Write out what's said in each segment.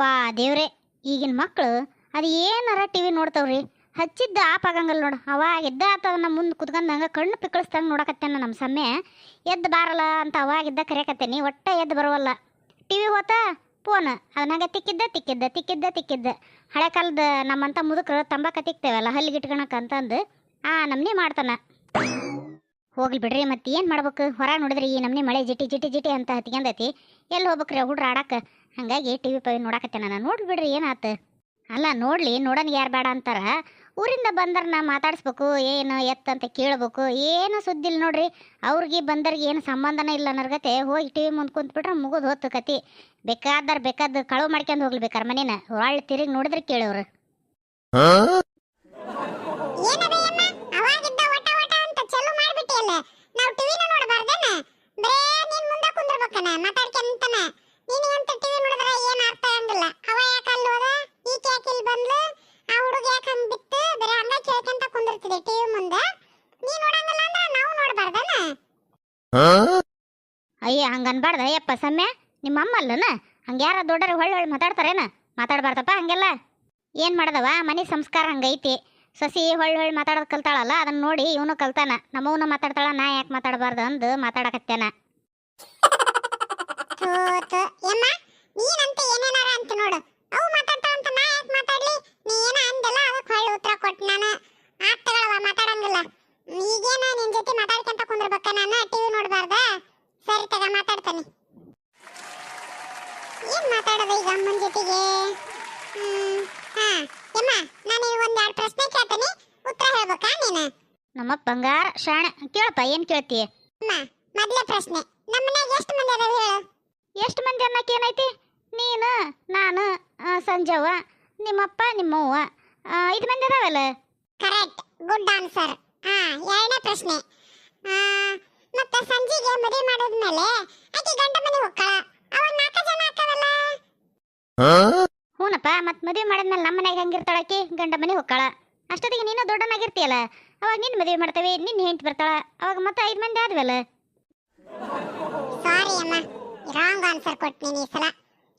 ಯಪ್ಪ ದೇವ್ರೆ, ಈಗಿನ ಮಕ್ಕಳು ಅದು ಏನಾರ ಟಿ ವಿ ನೋಡ್ತಾವ್ರಿ? ಹಚ್ಚಿದ್ದ ಆಪ್ ಆಗಂಗಲ್ಲ ನೋಡು ಅವಾಗ ಎದ್ದ ಆತದ ನಮ್ಮ ಮುಂದೆ ಕುತ್ಕೊಂಡು ಕಣ್ಣು ಪಿಕ್ಕಳಿಸ್ದಂಗೆ ನೋಡಕತ್ತೇನ ನಮ್ಮ ಸಮ್ಮೆ ಎದ್ದು ಬಾರಲ್ಲ ಅಂತ ಅವಾಗಿದ್ದ ಕರೆಯಕತ್ತೇನಿ, ಒಟ್ಟ ಎದ್ದು ಬರೋವಲ್ಲ. ಟಿ ವಿ ಹೋತ, ಫೋನ್ ಅದನ್ನಾಗ ತಿಕ್ಕಿದ್ದ ತಿಕ್ಕಿದ್ದ ತಿಕ್ಕಿದ್ದ ತಿಕ್ಕಿದ್ದ. ಹಳೆ ಕಾಲದ ನಮ್ಮಂಥ ಮುದುಕರು ತಂಬಾಕ ತಿಕ್ತೇವಲ್ಲ, ಹಲ್ಲಿಗೆ ಇಟ್ಕೊಳಕ ಅಂತಂದು, ಆ ನಮ್ನಿ ಮಾಡ್ತಾನ. ಹೋಗ್ಲಿ ಬಿಡ್ರಿ, ಮತ್ತೆ ಏನು ಮಾಡ್ಬೇಕು? ಹೊರ ನೋಡಿದ್ರಿ ಈ ನಮ್ನಿ ಮಳೆ ಜಿಟಿ ಜಿಟಿ ಜಿಟಿ ಅಂತ ಹತ್ಕೊಂಡೈತಿ ಎಲ್ಲಿ ಹೋಗ್ಬೇಕ್ರಿ ಹುಡ್ರ ಆಡಕ್ಕೆ ಹಂಗಾಗಿ ಟಿ ವಿ ಪವಿ ನೋಡಕತ್ತೆ ನಾನು. ನೋಡ್ಲಿ ಬಿಡ್ರಿ ಏನಾತ? ಅಲ್ಲ, ನೋಡ್ಲಿ ನೋಡೋಣ ಯಾರು ಬೇಡ ಅಂತಾರ? ಊರಿಂದ ಬಂದರ್ ನಾ ಮಾತಾಡಿಸ್ಬೇಕು, ಏನು ಎತ್ತ ಅಂತ ಕೇಳ್ಬೇಕು. ಏನು ಸುದ್ದಿ ಇಲ್ಲ ನೋಡ್ರಿ? ಅವ್ರಿಗೆ ಬಂದರ್ಗೆ ಏನು ಸಂಬಂಧನೇ ಇಲ್ಲ ನರ್ಗತೆ ಹೋಗಿ ಟಿ ವಿ ಮುಂದೆ ಕುಂತ್ಬಿಟ್ರೆ ಮುಗಿದು ಹೊತ್ತು ಕತಿ. ಬೇಕಾದ್ರೆ ಬೇಕಾದ ಕಳವು ಮಾಡ್ಕೊಂಡು ಹೋಗ್ಲಿ ಬೇಕಾರೆ ಮನೇನ. ಒಳ್ಳೆ ತಿರುಗಿ ನೋಡಿದ್ರೆ ಕೇಳೋರು ಏನದ ಯಮ್ಮ ಅವಾಗಿದ್ದ ವಟ ವಟ ಅಂತ ಚಾಲು ಮಾಡ್ಬಿಟ್ಟಿಯಲ್ಲ ನಾವು ಟಿವಿನ ನೋಡಬಾರ್ದೇನ ಬರೇ ನೀನ್ ಮುಂದೆ ಕುಂದ್ರಬೇಕನ ಮಾತಾಡ್ಕೊಂತನ. ನೀನು ಅಂತ ಟಿವಿ ನೋಡಿದ್ರೆ ಏನು ಅರ್ಥ ಆಗಂಗಿಲ್ಲ. ಅವ ಯಾಕೆ ಅಲ್ಲಿ ಹೋದ? ಈಕೆ ಯಾಕೆ ಇಲ್ಲಿ ಬಂದ್ಲು? ಆ ಹುಡುಗ ಯಾಕೆ ಹಂಗ್ ಬಿತ್ತು? ಬರೇ ಹಂಗ ಕೇಳ್ಕೊಂತ ಕುಂದಿರ್ತಿದೆ ಟಿವಿ ಮುಂದೆ. ನೀ ನೋಡಂಗಿಲ್ಲ ಅಂದ್ರೆ ನಾವು ನೋಡಬಾರ್ದನ? ಅಯ್ಯ ಹಂಗ ಅನ್ಬಾರ್ದ ಅಯ್ಯಪ್ಪ ಸಮ್ಯ. ನಿಮ್ಮ ಅಮ್ಮ ಅಲ್ಲನ? ಹಂಗೆ ಯಾರ ದೊಡ್ಡರು ಹೊಳ್ಳಿ ಹೊಳ್ಳಿ ಮಾತಾಡ್ತಾರೇನ? ಮಾತಾಡ್ಬಾರ್ದಪ್ಪ ಹಂಗೆಲ್ಲ. ಏನು ಮಾಡ್ದವ? ಮನೆ ಸಂಸ್ಕಾರ ಹಂಗೈತಿ ಸಸಿ ಹೊಳ್ಳಿ ಹೊಳ್ಳಿ ಮಾತಾಡೋದು ಕಲ್ತಾಳಲ್ಲ ಅದನ್ನ ನೋಡಿ ಇವನು ಕಲ್ತಾನ. ನಮ್ಮವನು ಮಾತಾಡ್ತಾಳ ನಾ ಯಾಕೆ ಮಾತಾಡಬಾರ್ದು ಅಂದು ಮಾತಾಡಕತ್ತೇನ. ಥೂತ್ ಯಮ್ಮ ನೀನಂತ ಏನೇನಾರ ಅಂತ ನೋಡು. ಅವು ಮಾತಾಡ್ತಾವ ಅಂತ ನಾ ಯಾಕೆ ಮಾತಾಡ್ಲಿ? ನೀ ಏನ ಅಂದಲ್ಲ ಅದಕ್ಕೆ ಹೊಳ್ಳಿ ಉತ್ತರ ಕೊಟ್ಟು ನಾನು ಆತ್ ತಗೊಳವ ಮಾತಾಡಂಗಿಲ್ಲ. ಈಗೇನ ನಿನ್ ಜೊತೆ ಮಾತಾಡ್ಕೊಂತ ಕುಂದ್ರಬೇಕ ನಾನು? ಟಿವಿ ನೋಡಬಾರ್ದ? ಸರಿ ತಗ ಮಾತಾಡ್ತಾನೆ. ಏನ್ ಮಾತಾಡೋದು ಈಗ ಅಮ್ಮನ ಜೊತೆಗೆ? ಹಾ. ಯಮ್ಮ ನಾನು ಒಂದ್ ಎರಡು ಪ್ರಶ್ನೆ ಕೇಳ್ತೀನಿ. ಉತ್ತರ ಹೇಳ್ಬೇಕಾ ನೀನು? ನಮ್ಮ ಬಂಗಾರ ಶಾಣೆ ಕೇಳಪ್ಪ ಏನು ಕೇಳ್ತಿ? ಅಮ್ಮ ಮೊದಲೇ ಪ್ರಶ್ನೆ. ನಮ್ಮನ್ಯಾಗ ಎಷ್ಟು ಮಂದಿ ಅದಾವ ಹೇಳು? ಎಷ್ಟು ಮಂದಿ ಅನ್ನಕ್ಕೆ ಏನೈತಿ? ನೀನು ನಾನು ಸಂಜವ್ವ ನಿಮ್ಮಪ್ಪ ನಿಮ್ಮವ್ವ ಐದು ಮಂದಿ ಅದಾವಲ್ಲ? ಕರೆಕ್ಟ್ ಗುಡ್ ಆನ್ಸರ್ ಹಾ ಎರಡನೇ ಪ್ರಶ್ನೆ. ಮತ್ತೆ ಸಂಜಿಗೆ ಮದುವೆ ಮಾಡಿದ್ಮೇಲೆ ಆಕೆ ಗಂಡ ಮನೆ ಹೋಗ್ತಾಳ ಅವಾಗ ನಾಲ್ಕು ಜನ ಹಾಕವಲ್ಲ ಹ್ಞೂನಪ್ಪ ಮತ್ತೆ ಮದುವೆ ಮಾಡಿದ್ಮೇಲೆ ನಮ್ಮ ಮನೆಗೆ ಹೆಂಗಿರ್ತಾಳ ಆಕಿ? ಗಂಡ ಮನೆ ಹೋಗ್ತಾಳ ಅಷ್ಟೊತ್ತಿಗೆ ನೀನು ದೊಡ್ಡನಾಗಿರ್ತೀಯಲ್ಲ? ಅವಾಗ ನಿನ್ನ ಮದುವೆ ಮಾಡ್ತೇವೆ ನಿನ್ನ ಹೆಂಡತಿ ಬರ್ತಾಳ. ಅವಾಗ ಮತ್ತೆ ಐದು ಮಂದಿ ಆದ್ವಲ್ಲ? ಸಾರಿ ಅಮ್ಮ. ರಾಂಗ್ ಆನ್ಸರ್ ಕೊಟ್ನಿ ಈ ಸಲ.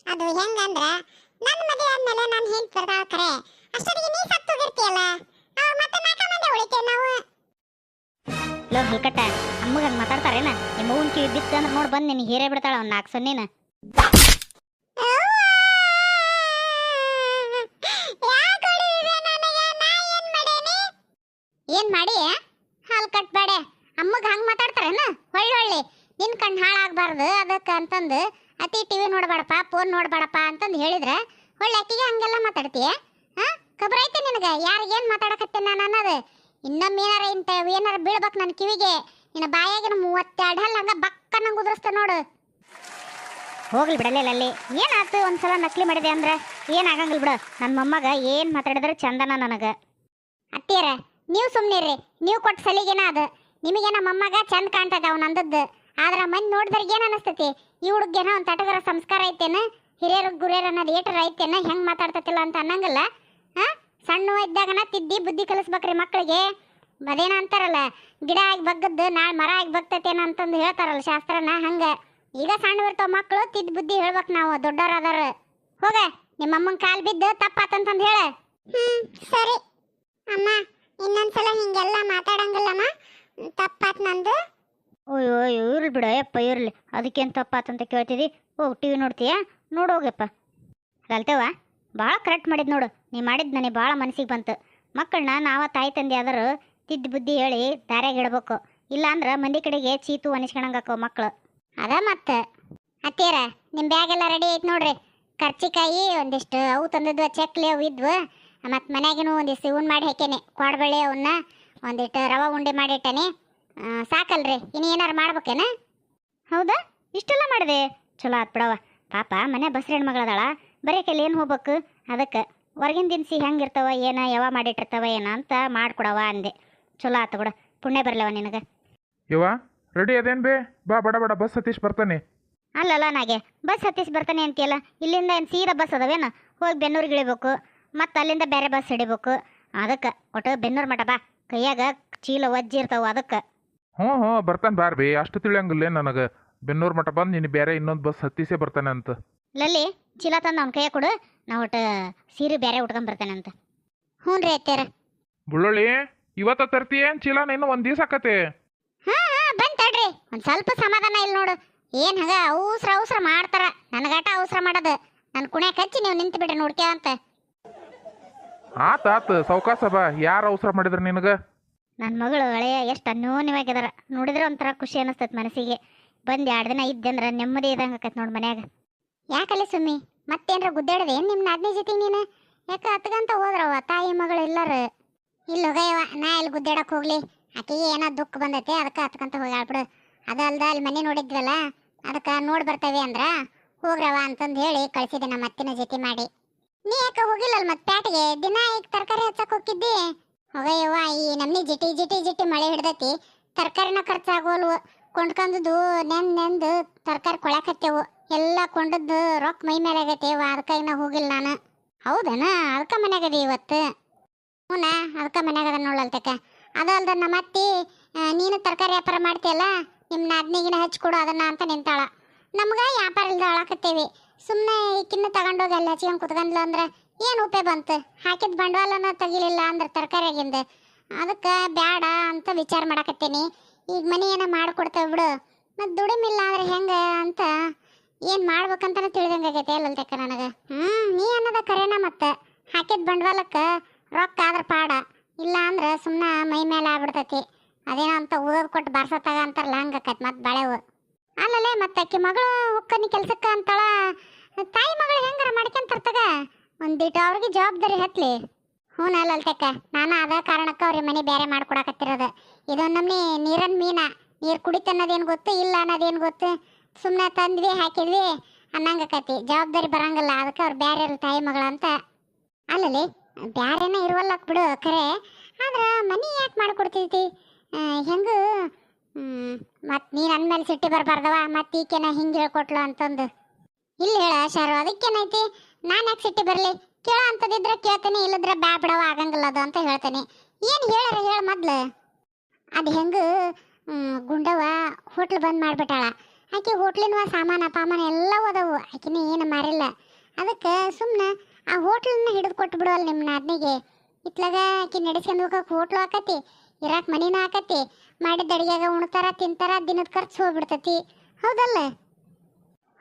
ಅದು ಹೆಂಗಂದ್ರ ನನ್ನ ಮದುವೆ ಆದ್ಮೇಲೆ ನಾನು ಹೆಂಗ್ ಬರ್ತಾಳ ಕರೆ. ಅಷ್ಟೊತ್ತಿಗೆ ನೀ ಸತ್ತು ಹೋಗಿರ್ತೀಯಲ್ಲ? ಅವಾಗ ಮತ್ತೆ ನಾಲ್ಕು ಮಂದಿ ಉಳಿತೇವೆ ನಾವು? ಲೋ, ಹುಲ್ಕಟ್ಟ. ಅಮ್ಮಗ ಹಂಗೆ ಮಾತಾಡ್ತಾರೇನ? ನಿಮ್ಮ ಊನ್ ಕಿವಿ ಬಿತ್ತು ಅಂದ್ರೆ ನೋಡಿ ಬಂದು ನಿನಗೆ ಹೀರೇ ಬಿಡ್ತಾಳ ಅವ್ನು ನಾಲ್ಕು ಸೊನ್ನಿನ ಯಾಕ್ ಹೊಡಿತಿದೆ ನನಗೆ? ನಾ ಏನ್ ಮಾಡೇನಿ? ಏನು ಮಾಡಿ ಹಾಲು ಕಟ್ಬೇಡ ಅಮ್ಮಗ ಹಂಗೆ ಮಾತಾಡ್ತಾರೇನ ಹೊಳ್ಳಿ ಹೊಳ್ಳಿ ನಿನ್ನ ಕಣ್ಣು ಹಾಳಾಗಬಾರ್ದು, ಅದಕ್ಕೆ ಅಂತಂದು ಅತಿ ಟಿ ವಿ ನೋಡಬೇಡಪ್ಪ ಫೋನ್ ನೋಡಬೇಡಪ್ಪ ಅಂತಂದು ಹೇಳಿದ್ರೆ ಒಳ್ಳೆ ಅಕ್ಕಿಗೆ ಹಂಗೆಲ್ಲ ಮಾತಾಡ್ತೀಯ? ಹಾಂ? ಖಬರ್ ಐತೆ ನಿನಗೆ? ಯಾರಿಗೇನು ಮಾತಾಡಕತ್ತೇನೆ ನಾನು ಅನ್ನೋದು? ಇನ್ನೊಮ್ಮೆ ಏನಾರ ಇಂಥ ಏನಾರ ಬೀಳ್ಬೇಕು ನನ್ನ ಕಿವಿಗೆ. ನಿನ್ನ ಬಾಯಾಗಿನ ಮೂವತ್ತೆರಡು ಹಲ್ಲ ಹಂಗೆ ಬಕ್ಕನಂಗೆ ಉದುರಿಸ್ತ ನೋಡು. ಹೋಗ್ಲಿ ಬಿಡಲಿಲ್ಲ ಅಲ್ಲಿ ಏನಾಯ್ತು ಒಂದ್ಸಲ ನಕಲಿ ಮಾಡಿದೆ ಅಂದ್ರೆ? ಏನಾಗಂಗಿಲ್ಲ ಬಿಡು. ನನ್ನ ಮೊಮ್ಮಗ ಏನು ಮಾತಾಡಿದ್ರೆ ಚಂದನ ನನಗೆ. ಅತ್ತಿಯರ, ನೀವು ಸುಮ್ಮನೆ ರೀ ನೀವು ಕೊಟ್ಟ ಸಲಿಗೆನ ಅದು. ನಿಮಗೆ ನಮ್ಮ ಮೊಮ್ಮಗ ಚಂದ ಕಾಣ್ತದ ಅವ್ನು ಅಂದದ್ದು ಆದ್ರೆ ಮಂದಿ ನೋಡಿದ್ರಿಗೆ ಏನು ಅನಿಸ್ತತಿ? ಈ ಹುಡುಗೇನ ಒಂದು ತಟಗರ ಸಂಸ್ಕಾರ ಐತೇನ? ಹಿರಿಯರು, ಗುರಿಯರು ಅನ್ನೋದು ಏಟರ್ ಐತೇನ? ಹೆಂಗೆ ಮಾತಾಡ್ತತಿಲ್ಲ ಅಂತ ಅನ್ನಂಗಿಲ್ಲ? ಹಾಂ? ಸಣ್ಣ ಇದ್ದಾಗನ ತಿದ್ದಿ ಬುದ್ಧಿ ಕಲಿಸ್ಬೇಕ್ರಿ ಮಕ್ಕಳಿಗೆ ಅದೇನ ಅಂತಾರಲ್ಲ, ಗಿಡ ಆಗಿ ಬಗ್ಗದ್ದು, ನಾಳೆ ಮರ ಆಗಿ ಬಗ್ತತೇನ ಅಂತಂದು ಹೇಳ್ತಾರಲ್ಲ ಶಾಸ್ತ್ರನ ಹಂಗೆ. ಈಗ ಸಣ್ಣ ಇರ್ತಾವ ಮಕ್ಕಳು ತಿದ್ದ ಬುದ್ಧಿ ಹೇಳ್ಬೇಕು ನಾವು ದೊಡ್ಡವರಾದಾರ ಹೋಗ ನಿಮ್ಮ ಅಮ್ಮನ ಕಾಲು ಬಿದ್ದು ತಪ್ಪಾತಂತಂದು ಹೇಳ. ಹ್ಞೂ ಸರಿ. ಅಮ್ಮ, ಇನ್ನೊಂದ್ಸಲ ಹಿಂಗೆಲ್ಲ ಮಾತಾಡಂಗಿಲ್ಲಮ್ಮ. ತಪ್ಪಾತ್ ನಂದು. ಅಯ್ಯೋ ಇರ್ಲಿ ಬಿಡ ಯಪ್ಪ ಇರ್ಲಿ. ಅದಕ್ಕೇನು ತಪ್ಪಾತಂತ ಕೇಳ್ತಿದ್ದಿ ಹೋಗಿ ಟಿ ವಿ ನೋಡ್ತೀಯಾ ನೋಡೋಗಪ್ಪ ಕಲ್ತವ ಭಾಳ ಕರೆಕ್ಟ್ ಮಾಡಿದ್ ನೋಡು. ನೀ ಮಾಡಿದ್ದು ನನಗೆ ಭಾಳ ಮನಸ್ಸಿಗೆ ಬಂತು. ಮಕ್ಕಳನ್ನ ನಾವ ತಾಯಿ ತಂದೆ ಆದರೂ ತಿದ್ದು ಬುದ್ಧಿ ಹೇಳಿ ದಾರ್ಯಾಗ ಇಡ್ಬೇಕು. ಇಲ್ಲಾಂದ್ರೆ ಮಂದಿ ಕಡೆಗೆ ಚೀತು ಅನಿಸ್ಕೊಳಂಗಾಕವು ಮಕ್ಕಳು ಅದ ಮತ್ತೆ. ಅತ್ತೀರ ನಿಮ್ಮ ಬ್ಯಾಗೆಲ್ಲ ರೆಡಿ ಐತೆ ನೋಡ್ರಿ. ಕರ್ಚಿಕಾಯಿ, ಒಂದಿಷ್ಟು ಅವು ತಂದಿದ್ವು ಚಕ್ಲಿ ಅವು ಇದ್ವು. ಮತ್ತು ಮನ್ಯಾಗಿನೂ ಒಂದಿಷ್ಟು ಇವನ್ ಮಾಡಿ ಹಾಕೇನೆ ಕೊಡಬೇಳೆ ಅವನ್ನ ಒಂದಿಷ್ಟು ರವೆ ಉಂಡೆ ಮಾಡಿಟ್ಟೇನೆ ಸಾಕಲ್ರಿ. ಇನ್ನು ಏನಾರು ಮಾಡ್ಬೇಕೇನ? ಹೌದಾ? ಇಷ್ಟೆಲ್ಲ ಮಾಡಿದೆ. ಚಲೋ ಆತ್ ಬಿಡವ ಪಾಪ ಮನೆ ಬಸ್ರ ಹೆಣ್ಮಗಳದಾಳ. ಬರೀ ಕೈಲಿ ಏನು ಹೋಗ್ಬೇಕು? ಅದಕ್ಕೆ ಹೊರಗಿನ ದಿನಸಿ ಹೆಂಗಿರ್ತಾವ ಏನ ಯಾವ ಮಾಡಿಟ್ಟಿರ್ತಾವ ಏನ ಅಂತ ಮಾಡ್ಕೊಡವ ಅಂದೆ. ಚಲೋ ಆತು ಬಿಡ. ಪುಣ್ಯ ಬರಲವ ನಿನಗೆ. ಇವ ರೆಡಿ ಅದೇನು ಬೇ? ಬಾ ಬಡ ಬಡ ಬಸ್ ಹತ್ತಿಸ್ ಬರ್ತಾನೆ. ಅಲ್ಲಲ್ಲ ನಾಗೆ ಬಸ್ ಹತ್ತಿಸ್ ಬರ್ತಾನೆ ಅಂತೀಯಲ್ಲ? ಇಲ್ಲಿಂದ ಏನು ಸೀದಾ ಬಸ್ ಅದಾವೇನು? ಹೋಗಿ ಬೆನ್ನೂರಿಗೆ ಇಳಿಬೇಕು ಮತ್ತು ಅಲ್ಲಿಂದ ಬೇರೆ ಬಸ್ ಹಿಡಿಬೇಕು. ಅದಕ್ಕೆ ಒಟ್ಟು ಬೆನ್ನೂರು ಮಠ ಬಾ. ಕೈಯಾಗ ಚೀಲ ಒಜ್ಜಿ ಇರ್ತಾವೆ ಅದಕ್ಕೆ. ಹ್ಞೂ ಹ್ಞೂ ಬರ್ತಾನೆ ಬಾರ್ ಬಿ. ಅಷ್ಟು ತಿಳಿಯಂಗಿಲ್ಲ ನನಗೆ. ಬೆನ್ನೂರು ಮಠ ಬಂದು ನೀನು ಬೇರೆ ಇನ್ನೊಂದು ಬಸ್ ಹತ್ತಿಸೇ ಬರ್ತಾನೆ ಅಂತ. ಲಲ್ಲಿ ಚೀಲ ತಂದು ಅವ್ನ ಕೈಯ ಕೊಡು. ನಾ ಒಟ್ಟು ಸೀರೆ ಬೇರೆ ಉಟ್ಕೊಂಬರ್ತೇನಂತ ಹ್ಞೂ ರೀ ಅತ್ತೇರ. ಬುಳ್ಳೊಳ್ಳಿ ಇವತ್ತ ತರ್ತೀಯೇನ್ ಚೀಲ? ನೀನು ಒಂದು ದಿವಸ ಆಕತಿ ಹಾ ಹಾ ಬಂದು ತಡ್ರಿ. ಒಂದು ಸ್ವಲ್ಪ ಸಮಾಧಾನ ಇಲ್ಲ ನೋಡು. ಏನ್ ಹಂಗ ಅವಸರ ಅವಸರ ಮಾಡ್ತಾರ. ನನಗಾಟ ಅವಸರ ಮಾಡೋದು. ನನ್ ಕುಣ್ಯಾಕ ಹಚ್ಚಿ ನೀವು ನಿಂತು ಬಿಡ್ರಿ ನೋಡ್ಕ್ಯ ಅಂತ. ಆತ ಆತ ಸಾವ್ಕಾಸ ಬಾ ಯಾರು ಅವಸರ ಮಾಡಿದ್ರು ನಿನಗ? ನನ್ನ ಮಗಳು ಹಳೆಯ ಎಷ್ಟು ಅನ್ಯೋನ್ಯವಾಗಿದಾರ ನೋಡಿದ್ರೆ ಒಂಥರ ಖುಷಿ ಅನಿಸ್ತೈತೆ ಮನಸ್ಸಿಗೆ. ಬಂದು ಎರಡು ದಿನ ಇದ್ದಂದ್ರೆ ನೆಮ್ಮದಿ ಇದ್ದಂಗೆ ಆಕೈತೆ ನೋಡಿ ಮನ್ಯಾಗ. ಯಾಕಲ್ಲಿ ಸುಮ್ಮಿ? ಮತ್ತೇನ್ರ ಗುದ್ದಾಡದೆ? ನಿಮ್ಮ ನಾದಿನಿ ಜೊತೆ ನೀನು? ಯಾಕೆ ಹತ್ಗಂತ ಹೋದ್ರವ ತಾಯಿ ಮಗಳು ಇಲ್ಲರ? ಇಲ್ಲಿ ಹೋಗಯ್ಯವ ನಾ ಇಲ್ಲಿ ಗುದ್ದಾಡಕ್ಕೆ ಹೋಗ್ಲಿ? ಆಕೆಗೆ ಏನೋ ದುಃಖ ಬಂದೈತೆ, ಅದಕ್ಕೆ ಹತ್ಕಂತ ಹೋಗಿ ಆಡ್ಬಿಡು ಅದು ಅಲ್ದ ಅಲ್ಲಿ ಮನೆ ನೋಡಿದ್ವಲ್ಲ, ಅದಕ್ಕೆ ನೋಡಿ ಬರ್ತೇವೆ ಅಂದ್ರ ಹೋಗ್ರವ ಅಂತಂದು ಹೇಳಿ ಕಳ್ಸಿದೆ ನಮ್ಮ ಅತ್ತಿನ ಜೊತೆ ಮಾಡಿ. ನೀ ಯಾಕೆ ಹೋಗಿಲ್ಲಲ್ಲ ಮತ್ತೆ ಪ್ಯಾಟಿಗೆ? ದಿನ ಈಗ ತರಕಾರಿ ಹಚ್ಚಕ್ಕೆ ಹೋಗಿದ್ದಿ ಹೋಗಯ್ಯವ್ವ ಈ ನಮ್ಮ ಜಿಟಿ ಜಿಟಿ ಜಿಟಿ ಮಳೆ ಹಿಡ್ದತಿ, ತರಕಾರಿನ ಖರ್ಚಾಗೋಲ್ವ ಕೊಂಡ್ಕೊಂಡದ್ದು ನೆಂದು ನೆಂದು ತರಕಾರಿ ಕೊಳಕತ್ತೇವು, ಎಲ್ಲ ಕೊಂಡದ್ದು ರೊಕ್ಕ ಮೈ ಮೇಲೆ ಆಗೈತೇವ ಅದಕ್ಕೆ ಇನ್ನ ಹೋಗಿಲ್ಲ ನಾನು. ಹೌದನ? ಅದಕ್ಕೆ ಮನ್ಯಾಗ ಅದಿ ಇವತ್ತು? ಹ್ಞೂನ ಅದಕ್ಕೆ ಮನ್ಯಾಗ ಅದ ನೋಡಲ್ತಕ್ಕ ಅದು ಅಲ್ದ ನಮ್ಮ ಅತ್ತಿ ನೀನು ತರಕಾರಿ ವ್ಯಾಪಾರ ಮಾಡ್ತೀಯಲ್ಲ ನಿಮ್ಮ ನಾದ್ನಿಗಿನ ಹಚ್ಚಿಕೊಡು ಅದನ್ನ ಅಂತ ನಿಂತಾಳ. ನಮ್ಗೆ ವ್ಯಾಪಾರ ಇಲ್ದ ಅಳಕತ್ತೇವಿ. ಸುಮ್ಮನೆ ಈಕಿನ್ನ ತಗೊಂಡೋಗಿ ಅಲ್ಲಿ ಹಚ್ಕೊಂಡು ಕುತ್ಕೊಂಡ್ಲ ಅಂದ್ರೆ ಏನು ಉಪಯೋಗ ಬಂತು? ಹಾಕಿದ ಬಂಡವಾಳನ ತೆಗಿಲಿಲ್ಲ ಅಂದ್ರೆ ತರಕಾರಿಯಾಗಿಂದ. ಅದಕ್ಕೆ ಬ್ಯಾಡ ಅಂತ ವಿಚಾರ ಮಾಡಕತ್ತೀನಿ. ಈಗ ಮನಿ ಏನೋ ಮಾಡ್ಕೊಡ್ತೇವೆ ಬಿಡು. ಮತ್ತು ದುಡಿಮಿಲ್ಲ ಅಂದ್ರೆ ಹೆಂಗೆ ಅಂತ ಏನು ಮಾಡ್ಬೇಕಂತನೂ ತಿಳಿದಂಗೆ ಆಗೈತೆ ಅಲ್ಲಲ್ತಕ್ಕ ನನಗೆ. ಹ್ಞೂ ನೀ ಅನ್ನೋದ ಕರೆನ ಮತ್ತೆ. ಹಾಕಿದ ಬಂಡವಾಳಕ್ಕೆ ರೊಕ್ಕ ಆದ್ರೆ ಪಾಡ. ಇಲ್ಲ ಅಂದ್ರೆ ಸುಮ್ಮನೆ ಮೈ ಮೇಲೆ ಆಗ್ಬಿಡ್ತೈತಿ. ಅದೇನೋ ಅಂತ ಓದ್ ಕೊಟ್ಟು ಬಾರ್ಸತ್ತಾಗ ಅಂತಾರಲ್ಲ, ಹಂಗೆ ಆಕೈತೆ ಮತ್ತೆ ಬಳೆವು ಅಲ್ಲಲ್ಲೇ ಮತ್ತೆ ಅಕ್ಕಿ ಮಗಳು ಹೊಕ್ಕನಿ ಕೆಲ್ಸಕ್ಕೆ ಅಂತಾಳ. ತಾಯಿ ಮಗಳು ಹೆಂಗಾರ ಮಾಡ್ಕೊಂತರ್ತಗ ಒಂದಿಟ್ಟು ಅವ್ರಿಗೆ ಜವಾಬ್ದಾರಿ ಹತ್ಲಿ. ಹ್ಞೂ ಅಲ್ತಕ್ಕ ನಾನು ಅದ ಕಾರಣಕ್ಕೆ ಅವ್ರಿಗೆ ಮನೆ ಬೇರೆ ಮಾಡ್ಕೊಡಕತ್ತಿರೋದು. ಇದೊಂದು ನಮ್ಮನೆ ನೀರನ್ ಮೀನ. ನೀರು ಕುಡಿತ ಅನ್ನೋದೇನು ಗೊತ್ತು, ಇಲ್ಲ ಅನ್ನೋದೇನು ಗೊತ್ತು? ಸುಮ್ಮನೆ ತಂದ್ವಿ, ಹಾಕಿದ್ವಿ ಅನ್ನಂಗಕತಿ ಜವಾಬ್ದಾರಿ ಬರಂಗಿಲ್ಲ. ಅದಕ್ಕೆ ಅವ್ರು ಬೇರೆ ತಾಯಿ ಮಗಳ ಅಂತ. ಅಲ್ಲಲ್ಲಿ, ಬ್ಯಾರೇನ ಇರುವಲ್ಲ ಬಿಡು ಖರೆ ಆದ್ರೆ ಮನೆ ಯಾಕೆ ಮಾಡ್ಕೊಡ್ತೈತಿ ಹೆಂಗೆ? ಮತ್ತು ನೀನು ಅಂದ್ಮೇಲೆ ಸಿಟ್ಟಿ ಬರಬಾರ್ದವ. ಮತ್ತು ಈಕೆನ ಹಿಂಗೆ ಹೇಳ್ಕೊಟ್ಲು ಅಂತಂದು. ಇಲ್ಲಿ ಹೇಳ ಶಾರು, ಅದಕ್ಕೇನೈತಿ? ನಾನು ಯಾಕೆ ಸಿಟ್ಟಿ ಬರಲಿ? ಕೇಳೋ ಅಂಥದ್ದಿದ್ರೆ ಕೇಳ್ತೇನೆ, ಇಲ್ಲದ್ರೆ ಬ್ಯಾ ಬಿಡವ ಆಗಂಗಿಲ್ಲ ಅದು ಅಂತ ಹೇಳ್ತೇನೆ. ಏನು ಹೇಳಾರ ಹೇಳ ಮೊದ್ಲು? ಅದು ಹೆಂಗೆ ಗುಂಡವ ಹೋಟ್ಲ್ ಬಂದ್ ಮಾಡಿಬಿಟ್ಟಾಳ. ಆಕೆ ಹೋಟ್ಲಿನ ಸಾಮಾನ, ಪಾಮಾನ ಎಲ್ಲ ಓದವು ಆಕಿನ ಏನು ಮಾರಿಲ್ಲ. ಅದಕ್ಕೆ ಸುಮ್ಮನೆ ಆ ಹೋಟ್ಲನ್ನ ಹಿಡಿದು ಕೊಟ್ಟು ಬಿಡುವಲ್ಲ ನಿಮ್ಮ ನಾದ್ನಿಗೆ ಇತ್ಲಾಗ ಆಕೆ ನಡೆಸ್ಕೊಂಡು ಹೋಗಕ್ಕೆ ಹೋಟ್ಲು ಆಕತಿ, ಇರಾಕ್ ಮನೇನ ಆಕತಿ. ಮಾಡಿದ ಅಡಿಗೆಗ ಉಣ್ತಾರ, ತಿಂತಾರ, ದಿನದ ಖರ್ಚು ಹೋಗ್ಬಿಡ್ತತಿ. ಹೌದಲ್ಲ?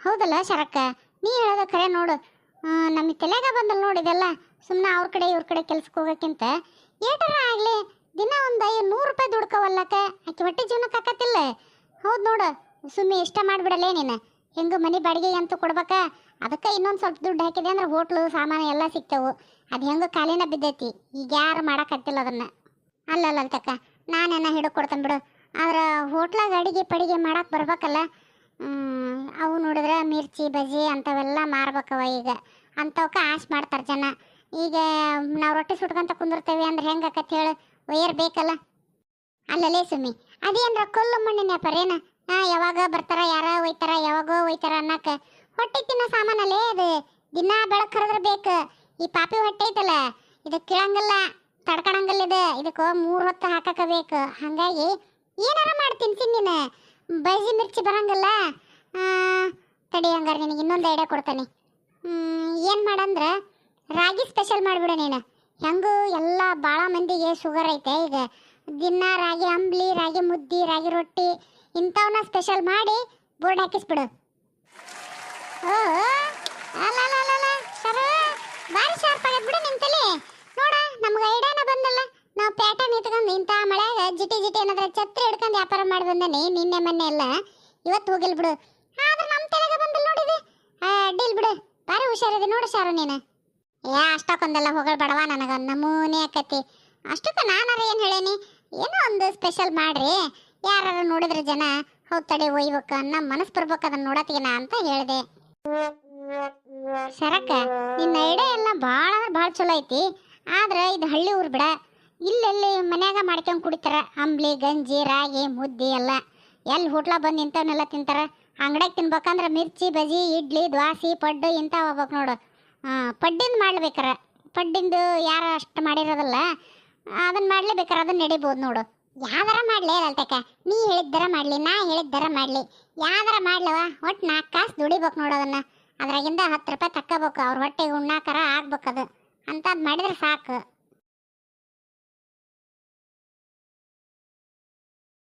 ಹೌದಲ್ಲ ಶರಕ್ಕ? ನೀ ಹೇಳೋದ ಖರೆ ನೋಡು. ನಮ್ಮ ತಲೆಗ ಬಂದಲ್ಲ ನೋಡಿದೆಲ್ಲ ಸುಮ್ಮನೆ ಅವ್ರ ಕಡೆ, ಇವ್ರ ಕಡೆ ಕೆಲ್ಸಕ್ಕೆ ಹೋಗೋಕ್ಕಿಂತ. ಏಟರ ಆಗಲಿ, ದಿನ ಒಂದು ಐದು ನೂರು ರೂಪಾಯಿ ದುಡ್ಕೋವಲ್ಲಕ ಆಕೆ ಹೊಟ್ಟೆ ಜೀವನಕ್ಕೆ ಹಾಕತ್ತಿಲ್ಲ ಹೌದು ನೋಡು, ಸುಮ್ಮನೆ ಇಷ್ಟ ಮಾಡಿಬಿಡಲೇ ನೀನು. ಹೆಂಗೆ ಮನೆ ಬಾಡಿಗೆ ಅಂತೂ ಕೊಡ್ಬೇಕ. ಅದಕ್ಕೆ ಇನ್ನೊಂದು ಸ್ವಲ್ಪ ದುಡ್ಡು ಹಾಕಿದೆ ಅಂದ್ರೆ ಹೋಟ್ಲು, ಸಾಮಾನು ಎಲ್ಲ ಸಿಗ್ತವು. ಅದು ಹೆಂಗೆ ಕಾಲಿನ ಬಿದ್ದೈತಿ. ಈಗ ಯಾರು ಮಾಡಕತ್ತಿಲ್ಲ ಅದನ್ನು. ಅಲ್ಲಲ್ಲ ತಕ್ಕ ನಾನೇನ ಹಿಡಿದು ಕೊಡ್ತೇನೆ ಬಿಡು. ಆದ್ರೆ ಹೋಟ್ಲಾಗ ಅಡಿಗೆ ಪಡಿಗೆ ಮಾಡಕ್ಕೆ ಬರ್ಬೇಕಲ್ಲ. ಅವು ನೋಡಿದ್ರೆ ಮಿರ್ಚಿ, ಬಜ್ಜಿ ಅಂಥವೆಲ್ಲ ಮಾರ್ಬೇಕವ ಈಗ. ಅಂಥವಕ್ಕೆ ಆಶೆ ಮಾಡ್ತಾರೆ ಜನ. ಈಗ ನಾವು ರೊಟ್ಟಿ ಸುಟ್ಕೊಂತ ಕುಂದಿರ್ತೇವೆ ಅಂದ್ರೆ ಹೆಂಗೆ ಆಕತ್ ಹೇಳು? ಒಯ್ಯರ್ ಬೇಕಲ್ಲ. ಅಲ್ಲಲೇ ಸುಮ್ಮಿ. ಅದೇನ್ರ ಕೊಲ್ಲು ಮಣ್ಣಿನ ಪರೇನ? ಹಾ, ಯಾವಾಗ ಬರ್ತಾರ, ಯಾರ ಒಯ್ತಾರ, ಯಾವಾಗೋ ಒಯ್ತಾರ ಅನ್ನಕ. ಹೊಟ್ಟೆ ತಿನ್ನೋ ಸಾಮಾನಲ್ಲೇ ಅದು. ದಿನ ಬೆಳಕು ಕರೆದ್ರೆ ಬೇಕು. ಈ ಪಾಪಿ ಹೊಟ್ಟೆ ಐತಲ್ಲ, ಇದು ಕೇಳಂಗಿಲ್ಲ ತಡ್ಕೊಳಂಗಲ್ಲ ಇದು. ಇದಕ್ಕೆ ಮೂರು ಹೊತ್ತು ಹಾಕಕ್ಕ ಬೇಕು. ಹಾಗಾಗಿ ಏನಾರ ಮಾಡಿ ತಿಂತೀನಿ ನೀನು. ಬಜ್ಜಿ, ಮಿರ್ಚಿ ಬರಂಗಿಲ್ಲ. ತಡಿ ಹಂಗಾರೆ ನಿನಗೆ ಇನ್ನೊಂದು ಐಡಿಯಾ ಕೊಡ್ತಾನೆ. ಏನು ಮಾಡಂದ್ರೆ ರಾಗಿ ಸ್ಪೆಷಲ್ ಮಾಡಿಬಿಡು ನೀನು. ಹೆಂಗೂ ಎಲ್ಲ ಭಾಳ ಮಂದಿಗೆ ಶುಗರ್ ಐತೆ ಈಗ. ದಿನ ರಾಗಿ ಅಂಬ್ಲಿ, ರಾಗಿ ಮುದ್ದಿ, ರಾಗಿ ರೊಟ್ಟಿ ಇಂಥವನ್ನ ಸ್ಪೆಷಲ್ ಮಾಡಿ ಬೋರ್ಡ್ ಹಾಕಿಸ್ಬಿಡು. ಭಾರಿ ಶಾರ್ಪ್ ಆಗೈತೆ ಬಿಡು ನಿನ್ ತಲೆ. ನೋಡ, ನಮ್ಗೆ ಐಡಿಯಾನ ಬಂದಲ್ಲ. ನಾವು ಪ್ಯಾಟರ್ನ್ ಇಟ್ಕೊಂಡು ಇಂಥ ಮಳೆಯಾಗ ಜಿಟಿ ಜಿಟಿ ಏನಾದ್ರೆ ಛತ್ರಿ ಹಿಡ್ಕೊಂಡು ವ್ಯಾಪಾರ ಮಾಡಿ ಬಂದಾನೆ ನಿನ್ನೆ ಮೊನ್ನೆ ಎಲ್ಲ. ಇವತ್ತು ಹೋಗಿಲ್ ಬಿಡು ಆದ್ರೆ ನಮ್ಮ ತಲೆಗೆ ಬಂದಲ್ಲ ನೋಡಿದೆ ಅಡ್ಡಿಲ್ ಬಿಡು. ಭಾರಿ ಹುಷಾರಿದೆ, ನೋಡು ಶಾರು ನೀನು. ಏ, ಅಷ್ಟಕ್ಕೊಂದೆಲ್ಲ ಹೊಗಳ್ಬೇಡವಾ ನನಗೊಂದು ನಮೂನೆ ಆಕತಿ. ಅಷ್ಟಕ್ಕೆ ನಾನಾರ ಏನು ಹೇಳೇನಿ? ಏನೋ ಒಂದು ಸ್ಪೆಷಲ್ ಮಾಡ್ರಿ. ಯಾರು ನೋಡಿದ್ರೆ ಜನ ಹೌದ್ ತಡಿ, ಒಯ್ಬೇಕು ನಮ್ಮ ಮನಸ್ ಬರ್ಬೇಕು ಅದನ್ನ ನೋಡತ್ತೀನ ಅಂತ ಹೇಳಿದೆ. ಶರಕ ನಿನ್ನ ಐಡಿಯಾ ಎಲ್ಲ ಭಾಳ ಅಂದ್ರೆ ಭಾಳ ಚಲೋ ಐತಿ. ಆದ್ರೆ ಇದು ಹಳ್ಳಿ ಊರು ಬಿಡ. ಇಲ್ಲೆಲ್ಲಿ ಮನ್ಯಾಗ ಮಾಡ್ಕೊಂಡು ಕುಡಿತಾರ? ಅಂಬ್ಲಿ, ಗಂಜಿ, ರಾಗಿ, ಮುದ್ದಿ ಎಲ್ಲ. ಎಲ್ಲಿ ಹೋಟ್ಲ ಬಂದು ನಿಂತವನ್ನೆಲ್ಲ ತಿಂತಾರ? ಅಂಗಡಿಯಾಗ ತಿನ್ಬೇಕಂದ್ರೆ ಮಿರ್ಚಿ ಬಜಿ ಇಡ್ಲಿ, ದ್ವಾಸಿ, ಪಡ್ಡು ಇಂಥವು ಹೋಗ್ಬೇಕು ನೋಡು. ಪಡ್ಡಿಂದು ಮಾಡ್ಬೇಕಾರ. ಪಡ್ಡಿಂದು ಯಾರು ಅಷ್ಟು ಮಾಡಿರೋದಲ್ಲ ಅದನ್ನ ಮಾಡ್ಲೇಬೇಕಾರ ಅದನ್ನ ನಡಿಬೋದು ನೋಡು. ಯಾವ್ದಾರ ಮಾಡಲಿ ಅಲ್ತಕ ನೀ ಹೇಳಿದ್ದರ ಮಾಡ್ಲಿ, ನಾ ಹೇಳಿದ್ದರ ಮಾಡ್ಲಿ. ಯಾವ್ದಾರ ಮಾಡ್ಲವ? ಒಟ್ಟು ನಾಲ್ಕು ಕಾಸು ದುಡಿಬೇಕು ನೋಡು ಅದನ್ನ. ಅದ್ರಾಗಿಂದ ಹತ್ತು ರೂಪಾಯಿ ತಕ್ಕೋಬೇಕು. ಅವ್ರ ಹೊಟ್ಟೆಗೆ ಉಣ್ಣಾಕಾರ ಆಗ್ಬೇಕದು ಅಂತದ್ ಮಾಡಿದ್ರೆ ಸಾಕು.